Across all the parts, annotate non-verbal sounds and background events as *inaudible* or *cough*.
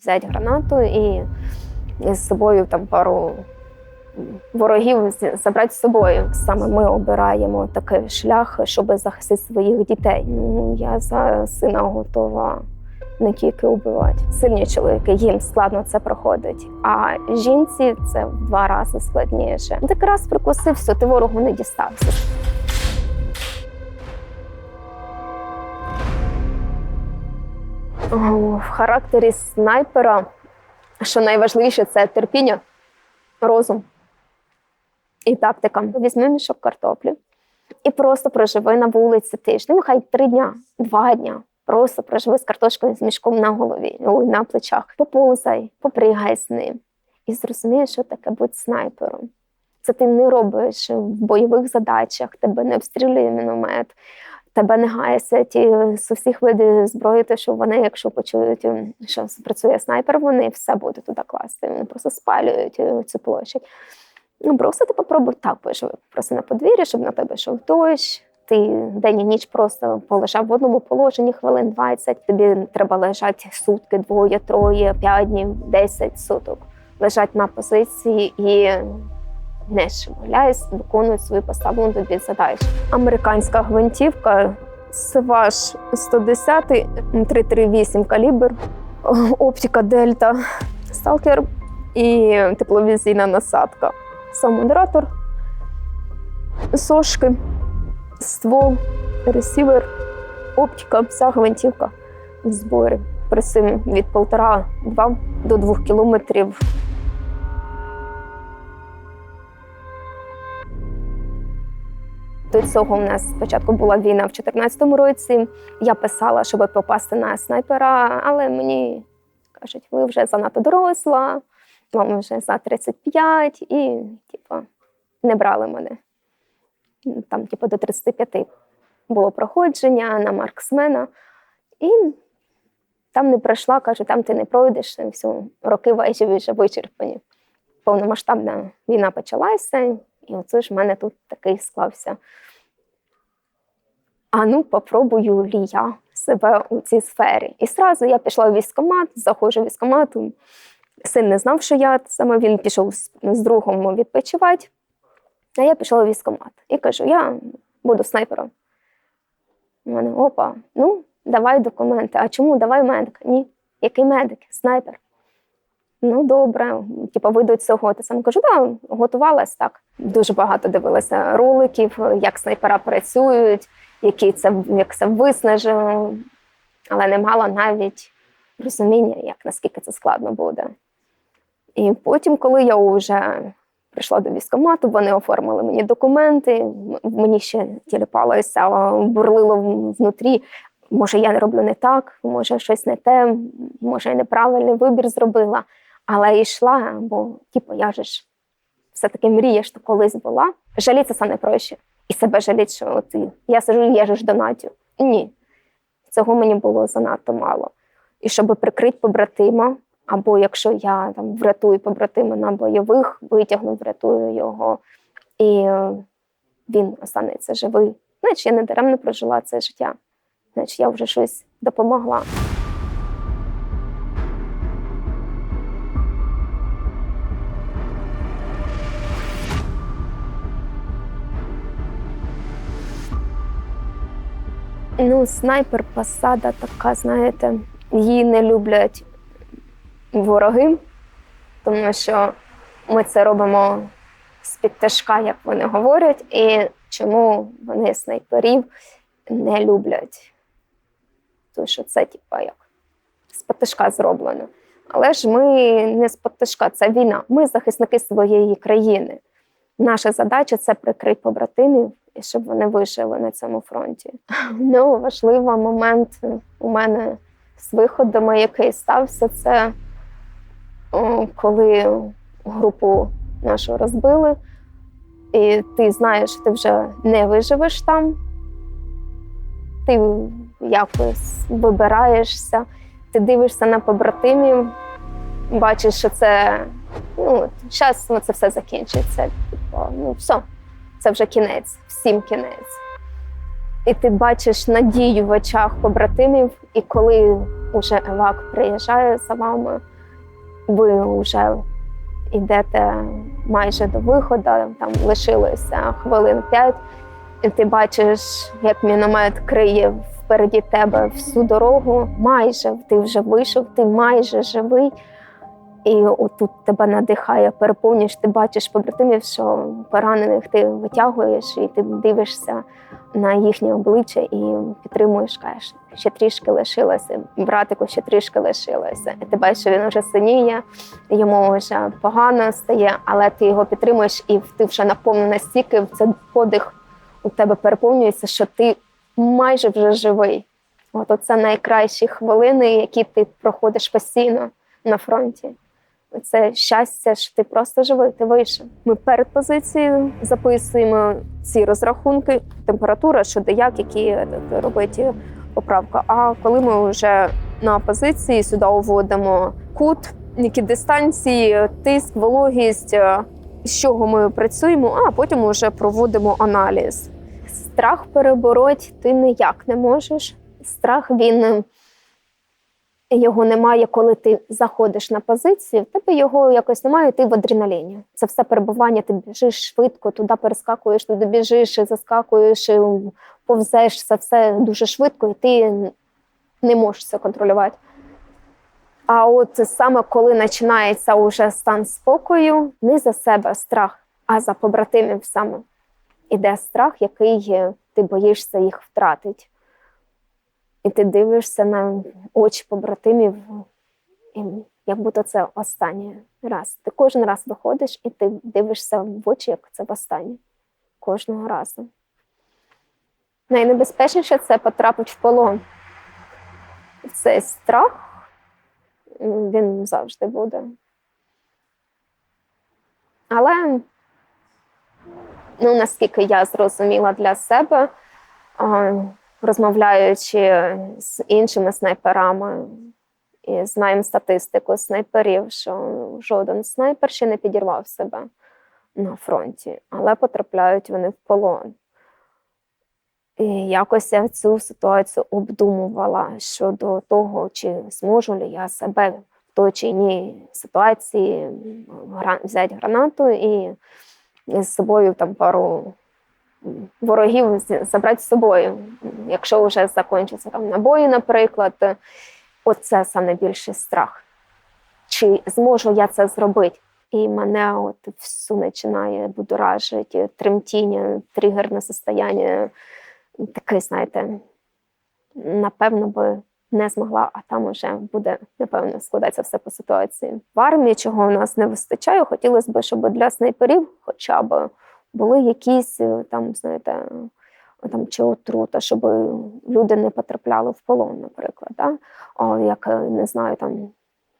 взяти гранату і з собою там пару ворогів забрати з собою. Саме ми обираємо такий шлях, щоб захистити своїх дітей. Ну, я за сина готова не тільки убивати. Сильні чоловіки, їм складно це проходить. А жінці це в два рази складніше. Так раз прикусив, все, ти ворогу не дістався. В характері снайпера, що найважливіше, це терпіння, розум і тактика. Візьми мішок картоплі і просто проживи на вулиці тиждень, ну хай три дня, два дня. Просто проживи з картошкою з мішком на голові, ой, на плечах. Поползай, попригай з ним. І зрозумієш, що таке бути снайпером. Це ти не робиш в бойових задачах, тебе не обстрілює міномет, тебе не гаяться ті з усіх видів зброї, те, що вони, якщо почують, ем, що працює снайпер, вони все будуть туди класти. Вони просто спалюють е, цю площадь. Ну, просто ти попробуй так поживи. Просто на подвір'ї, щоб на тебе йшов дощ. Ти день і ніч просто полежав в одному положенні хвилин 20. Тобі треба лежати сутки, двоє, троє, п'ять днів, десять суток. Лежать на позиції і не шевелясь, виконують свою поставлену тобі задачу. Американська гвинтівка Севаж 110, 338 калібр, оптика Дельта, сталкер і тепловізійна насадка. Сам модератор, сошки, ствол, ресівер, оптика, вся гвинтівка в зборі. При цим від 1,5-2 до 2 кілометрів До цього у нас спочатку була війна в 2014 році. Я писала, щоб попасти на снайпера, але мені кажуть, ви вже занадто доросла, вам вже за 35, і типу, не брали мене. Там, типу, до 35 було проходження на марксмена. І там не пройшла, кажу, там ти не пройдеш, все, роки вже вичерпані. Повномасштабна війна почалася, і оце ж в мене тут такий склався. А ну, попробую лі я себе у цій сфері. І зразу я пішла в військкомат, заходжу в військкомат. Син не знав, що я саме він пішов з, другом відпочивати. А я пішла в військкомат і кажу: я буду снайпером. У мене опа, ну, давай документи. А чому давай медик? Ні. Який медик? Снайпер. Ну, добре, типу, ви цього ти сам кажу, да, готувалась так. Дуже багато дивилася роликів, як снайпера працюють, які це як це виснажено, але не мала навіть розуміння, як наскільки це складно буде. І потім, коли я вже прийшла до військкомату, вони оформили мені документи, мені ще тіліпалося, бурлило внутрі. Може, я роблю не так, може, щось не те, може, я неправильний вибір зробила. Але йшла, бо типу, я же ж все-таки мрія, що колись була. Жаліться саме проще. І себе жаліть, що от я сижу, я ж донатю. Ні. Цього мені було занадто мало. І щоб прикрити побратима, або якщо я там врятую побратима на бойових, витягну, врятую його, і він останеться живий. Значить, я не даремно прожила це життя. Значить, я вже щось допомогла. Ну, снайпер посада така, знаєте, її не люблять вороги, тому що ми це робимо з-під тяжка, як вони говорять, і чому вони снайперів не люблять. Тому що це, типа, як з-під зроблено. Але ж ми не з-під це війна. Ми захисники своєї країни. Наша задача це прикрити побратимів і щоб вони вижили на цьому фронті. *laughs* Ну, важливий момент у мене з виходами, який стався, це коли групу нашу розбили, і ти знаєш, що ти вже не виживеш там. Ти якось вибираєшся, ти дивишся на побратимів, бачиш, що це ну, зараз це все закінчиться. Типу, ну, все, це вже кінець, всім кінець. І ти бачиш надію в очах побратимів, і коли уже евак приїжджає за вами, ви вже йдете майже до виходу, там лишилося хвилин п'ять, і ти бачиш, як міномет криє впереді тебе всю дорогу. Майже ти вже вийшов, ти майже живий. І отут тебе надихає, переповнюєш, ти бачиш побратимів, що поранених ти витягуєш, і ти дивишся на їхнє обличчя і підтримуєш, кажеш, ще трішки лишилося, братику ще трішки лишилося. І ти бачиш, що він вже синіє, йому вже погано стає, але ти його підтримуєш, і ти вже наповнений настільки, це подих у тебе переповнюється, що ти майже вже живий. От це найкращі хвилини, які ти проходиш постійно на фронті. Це щастя, що ти просто живий, ти вийшов. Ми перед позицією записуємо ці розрахунки, температура, що де як, які е, робити поправка. А коли ми вже на позиції сюди уводимо кут, які дистанції, тиск, вологість, е, з чого ми працюємо, а потім вже проводимо аналіз. Страх перебороть ти ніяк не можеш. Страх він е, його немає, коли ти заходиш на позицію, в тебе його якось немає, ти в адреналіні. Це все перебування, ти біжиш швидко, туди перескакуєш, туди біжиш, заскакуєш, повзеш, це все дуже швидко, і ти не можеш це контролювати. А от саме коли починається уже стан спокою, не за себе страх, а за побратимів саме іде страх, який ти боїшся їх втратити. І ти дивишся на очі побратимів, і як будто це останній раз. Ти кожен раз виходиш і ти дивишся в очі, як це в останнє. Кожного разу. Найнебезпечніше це потрапити в полон. Цей страх він завжди буде. Але, ну, наскільки я зрозуміла для себе, розмовляючи з іншими снайперами, і знаємо статистику снайперів, що жоден снайпер ще не підірвав себе на фронті, але потрапляють вони в полон. І якось я цю ситуацію обдумувала щодо того, чи зможу ли я себе в той чи іншій ситуації взяти гранату і з собою там пару ворогів забрати з собою. Якщо вже закінчаться там набої, наприклад, оце саме більший страх. Чи зможу я це зробити? І мене от всю починає будоражити тремтіння, тригерне состояння. Таке, знаєте, напевно би не змогла, а там уже буде, напевно, складатися все по ситуації. В армії, чого у нас не вистачає, хотілося б, щоб для снайперів хоча б були якісь е, там, знаєте, там чи отрута, щоб люди не потрапляли в полон, наприклад. Да? О, як е, не знаю, там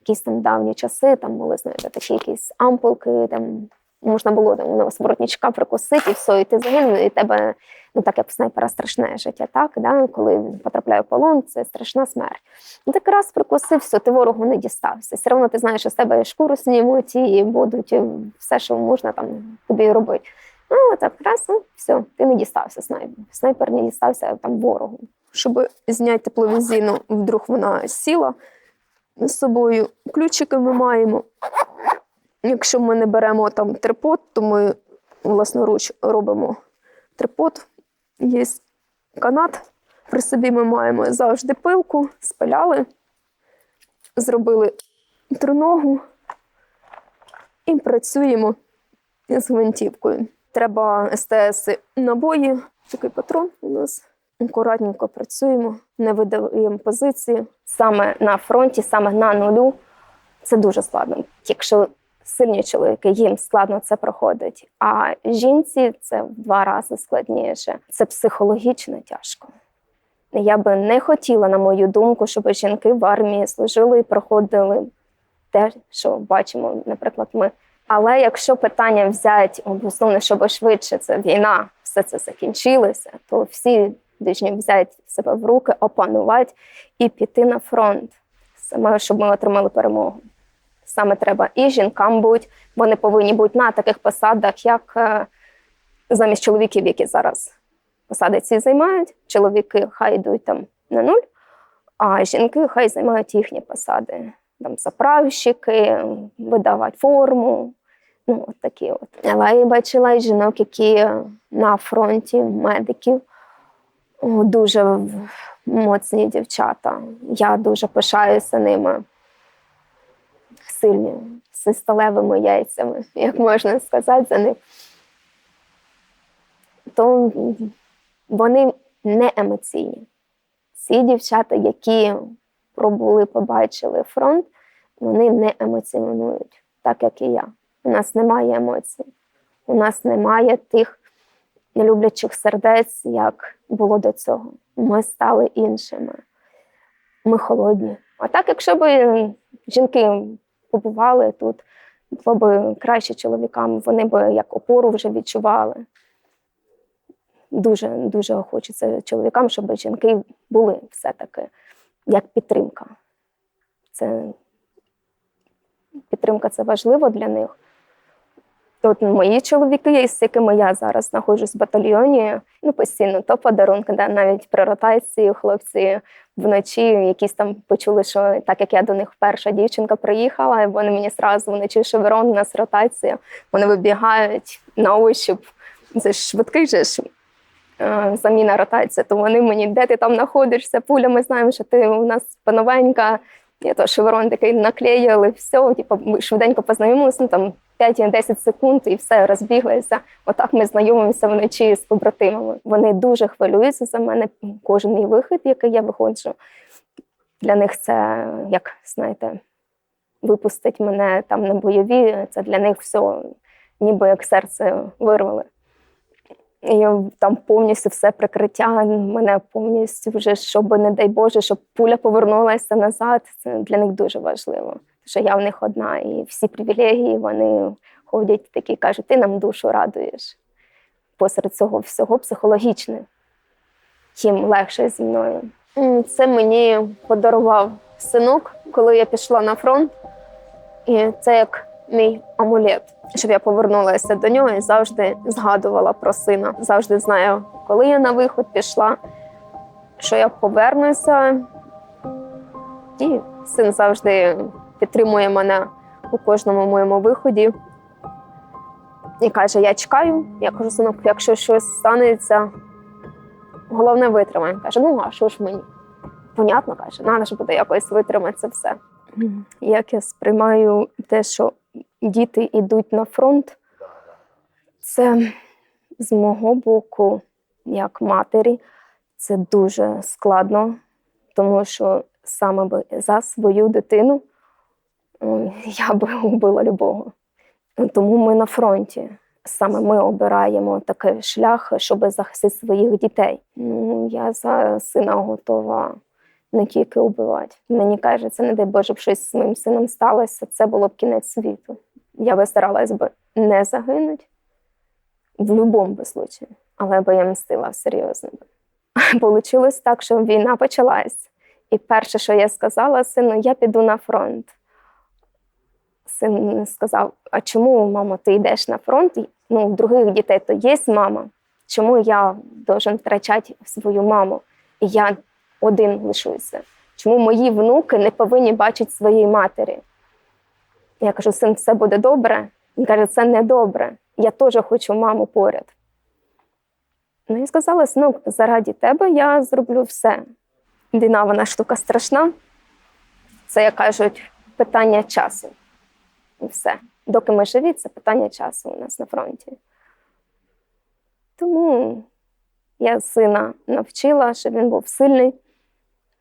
якісь там давні часи, там були, знаєте, такі якісь ампулки, там можна було там у воротничка прикусити, і все, і ти загинув, і тебе, ну так як снайпера страшне життя, так, да? коли він потрапляє в полон, це страшна смерть. Ну так раз прикусив, все, ти ворогу не дістався. Все одно ти знаєш, що з тебе шкуру знімуть і будуть е, все, що можна там тобі робити. Ну, так раз, ну, все, ти не дістався снайпер. Снайпер не дістався там ворогу. Щоб зняти тепловізійну, вдруг вона сіла з собою. Ключики ми маємо. Якщо ми не беремо там трипод, то ми власноруч робимо трипод. Є канат. При собі ми маємо завжди пилку, спиляли, зробили триногу і працюємо з гвинтівкою. Треба СТС набої. Такий патрон у нас. Акуратненько працюємо, не видаємо позиції. Саме на фронті, саме на нулю це дуже складно. Якщо сильні чоловіки, їм складно це проходить. А жінці це в два рази складніше. Це психологічно тяжко. Я би не хотіла, на мою думку, щоб жінки в армії служили і проходили те, що бачимо, наприклад, ми. Але якщо питання взяти обосновне, щоб швидше це війна, все це закінчилося, то всі повинні взяти себе в руки, опанувати і піти на фронт, саме щоб ми отримали перемогу. Саме треба і жінкам бути, вони повинні бути на таких посадах, як е, замість чоловіків, які зараз посади ці займають. Чоловіки хай йдуть там на нуль, а жінки хай займають їхні посади. Там заправщики, видавати форму. Ну, от такі от. Але я бачила жінок, які на фронті, медиків, дуже моцні дівчата. Я дуже пишаюся ними. Сильні, сталевими яйцями, як можна сказати за них. То вони не емоційні. Ці дівчата, які пробули, побачили фронт, вони не емоціонують, так як і я. У нас немає емоцій. У нас немає тих нелюблячих сердець, як було до цього. Ми стали іншими. Ми холодні. А так, якщо б жінки побували тут, було б краще чоловікам, вони б як опору вже відчували. Дуже дуже хочеться чоловікам, щоб жінки були все-таки як підтримка. Це підтримка це важливо для них. От мої чоловіки, з якими я зараз знаходжусь в батальйоні, ну постійно то подарунки, да, навіть при ротації хлопці вночі якісь там почули, що так як я до них перша дівчинка приїхала, вони мені зразу вночі шеверон, у нас ротація. Вони вибігають на ощуп. Це ж швидкий же ж е, заміна ротація. То вони мені, де ти там знаходишся, пуля, ми знаємо, що ти у нас пановенька. Я то шеверон такий наклеїли, все, типу, швиденько познайомилися, ну там 5-10 секунд і все розбіглися. Отак ми знайомимося вночі з побратимами. Вони дуже хвилюються за мене. Кожен мій вихід, який я виходжу. Для них це, як знаєте, випустить мене там на бойові. Це для них все, ніби як серце вирвали. І там повністю все прикриття, мене повністю вже, щоб, не дай Боже, щоб пуля повернулася назад. Це для них дуже важливо. Що я в них одна, і всі привілегії вони ходять такі, кажуть, ти нам душу радуєш. Посеред цього всього психологічне. Їм легше зі мною. Це мені подарував синок, коли я пішла на фронт. І це як мій амулет, щоб я повернулася до нього і завжди згадувала про сина. Завжди знаю, коли я на виход пішла, що я повернуся. І син завжди підтримує мене у кожному моєму виході. І каже: Я чекаю. Я кажу, синок, якщо щось станеться, головне витримай. Каже, ну а що ж мені? Понятно, каже, треба ж буде якось витримати це все. Як я сприймаю те, що діти йдуть на фронт, це з мого боку, як матері, це дуже складно, тому що саме за свою дитину я би *laughs* убила любого. Тому ми на фронті. Саме ми обираємо такий шлях, щоб захистити своїх дітей. Ну, я за сина готова не тільки убивати. Мені кажеться, не дай Боже, щось з моїм сином сталося, це було б кінець світу. Я би старалась би не загинути в будь-якому случаї, але би я мстила серйозно. *laughs* Получилось так, що війна почалась. І перше, що я сказала сину, я піду на фронт. Син сказав: А чому, мамо, ти йдеш на фронт? Ну, у других дітей то є мама. Чому я должен втрачати свою маму? І я один лишуся. Чому мої внуки не повинні бачити своєї матері? Я кажу, син, все буде добре. Він каже, це не добре. Я теж хочу маму поряд. Ну і сказала, синок, заради тебе я зроблю все. Війна, вона штука страшна. Це, як кажуть, питання часу. І все. Доки ми живі, це питання часу у нас на фронті. Тому я сина навчила, щоб він був сильний,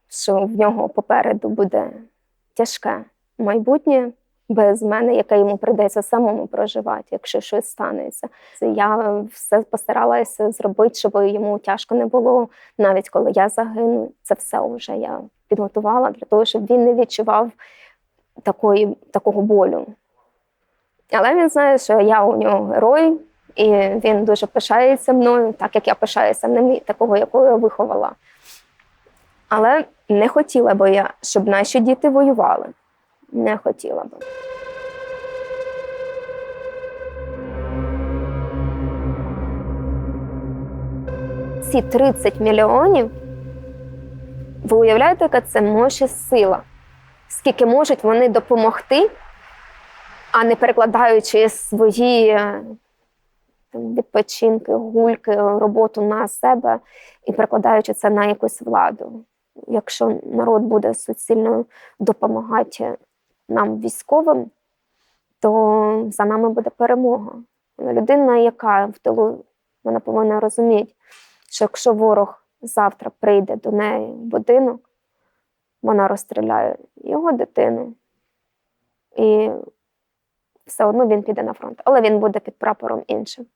що в нього попереду буде тяжке майбутнє без мене, яке йому прийдеться самому проживати, якщо щось станеться. Я все постаралася зробити, щоб йому тяжко не було, навіть коли я загину. Це все вже я підготувала для того, щоб він не відчував такої, такого болю. Але він знає, що я у нього герой, і він дуже пишається мною, так як я пишаюся ним, такого, якого я виховала. Але не хотіла би я, щоб наші діти воювали. Не хотіла би. Ці 30 мільйонів Ви уявляєте, яка це може сила? Скільки можуть вони допомогти, а не перекладаючи свої е, відпочинки, гульки, роботу на себе і перекладаючи це на якусь владу. Якщо народ буде суцільно допомагати нам, військовим, то за нами буде перемога. Людина, яка в тилу, вона повинна розуміти, що якщо ворог завтра прийде до неї в будинок, вона розстріляє його дитину, і все одно він піде на фронт, але він буде під прапором іншим.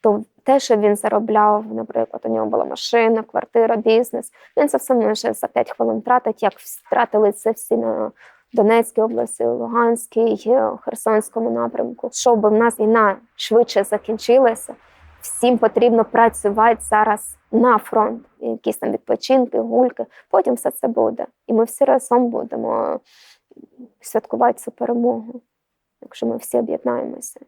То те, що він заробляв, наприклад, у нього була машина, квартира, бізнес, він це все може за 5 хвилин тратить, як втратили це всі на Донецькій області, Луганській, е, Херсонському напрямку. Щоб в нас війна швидше закінчилася, всім потрібно працювати зараз на фронт. Якісь там відпочинки, гульки. Потім все це буде. І ми всі разом будемо святкувати цю перемогу, якщо ми всі об'єднаємося.